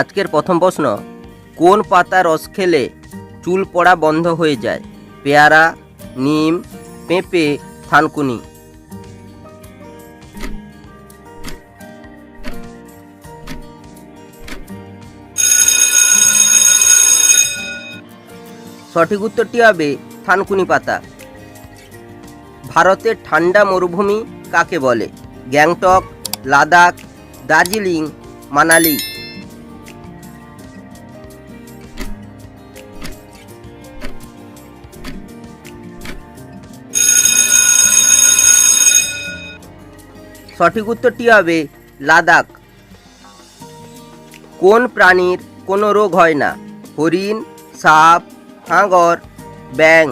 আজকের প্রথম প্রশ্ন, কোন পাতা রস খেলে চুল পড়া বন্ধ হয়ে যায়? পেয়ারা, নিম, পেঁপে, থানকুনি। সঠিক উত্তরটি হবে থানকুনি পাতা। ভারতের ঠান্ডা মরুভূমি কাকে বলে? গ্যাংটক, লাদাখ, দার্জিলিং, মানালি। সঠিক উত্তরটি হবে লাদাখ। কোন প্রাণীর কোনো রোগ হয় না? হরিণ, সাপ হাঙর ব্যাং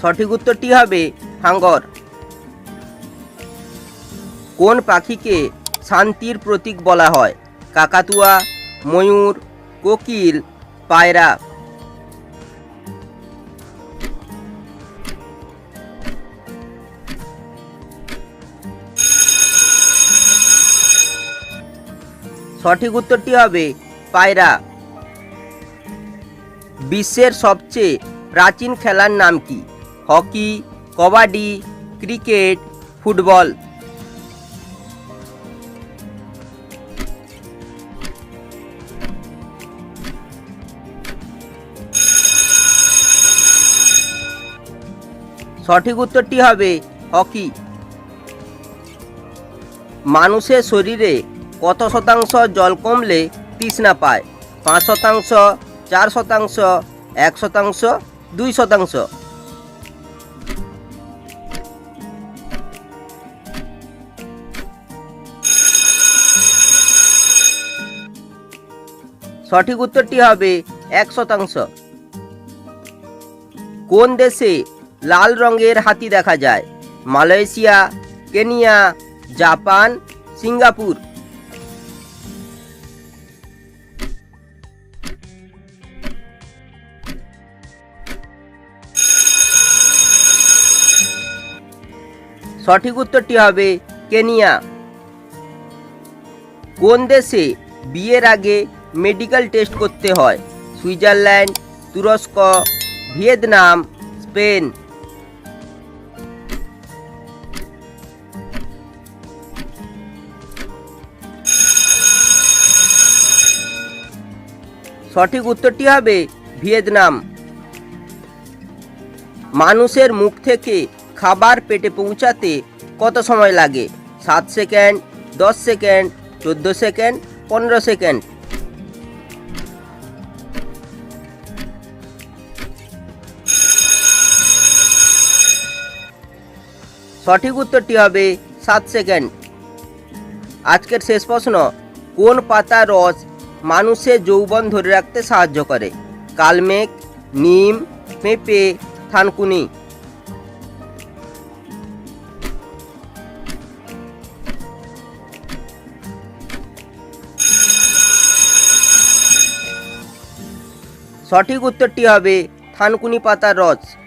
সঠিক উত্তরটি হবে হাঙ্গর। কোন পাখিকে শান্তির প্রতীক বলা হয়? কাকাতুয়া, ময়ূর, কোকিল, পায়রা। সঠিক উত্তরটি হবে পায়রা। বিশ্বের সবচেয়ে প্রাচীন খেলার নাম কি? Hockey, kabaddi, cricket, football. সঠিক উত্তরটি হবে হকি। মানুষের শরীরে কত শতাংশ জল কমলে তৃষ্ণা পায়? পাঁচ শতাংশ, চার শতাংশ, এক শতাংশ, দুই শতাংশ? সঠিক উত্তরটি হবে এক শতাংশ। কোন দেশে লাল রঙের হাতি দেখা যায়। Malaysia, Kenya, Japan, Singapore. সঠিক উত্তরটি হবে কেনিয়া। কোন দেশে বিয়ের আগে মেডিকেল টেস্ট করতে হয়? সুইজারল্যান্ড, তুরস্ক, ভিয়েতনাম, স্পেন। সঠিক উত্তরটি হবে ভিয়েতনাম। মানুষের মুখ থেকে খাবার পেটে পৌঁছাতে কত সময় লাগে? সাত সেকেন্ড, দশ সেকেন্ড, চোদ্দ সেকেন্ড, পনেরো সেকেন্ড? সঠিক উত্তরটি হবে সাত সেকেন্ড। আজকের শেষ প্রশ্ন, কোন পাতা রস মানুষের যৌবন ধরে রাখতে সাহায্য করে। কালমেঘ, নিম, পেঁপে, থানকুনি। সঠিক উত্তরটি হবে থানকুনি পাতার রস।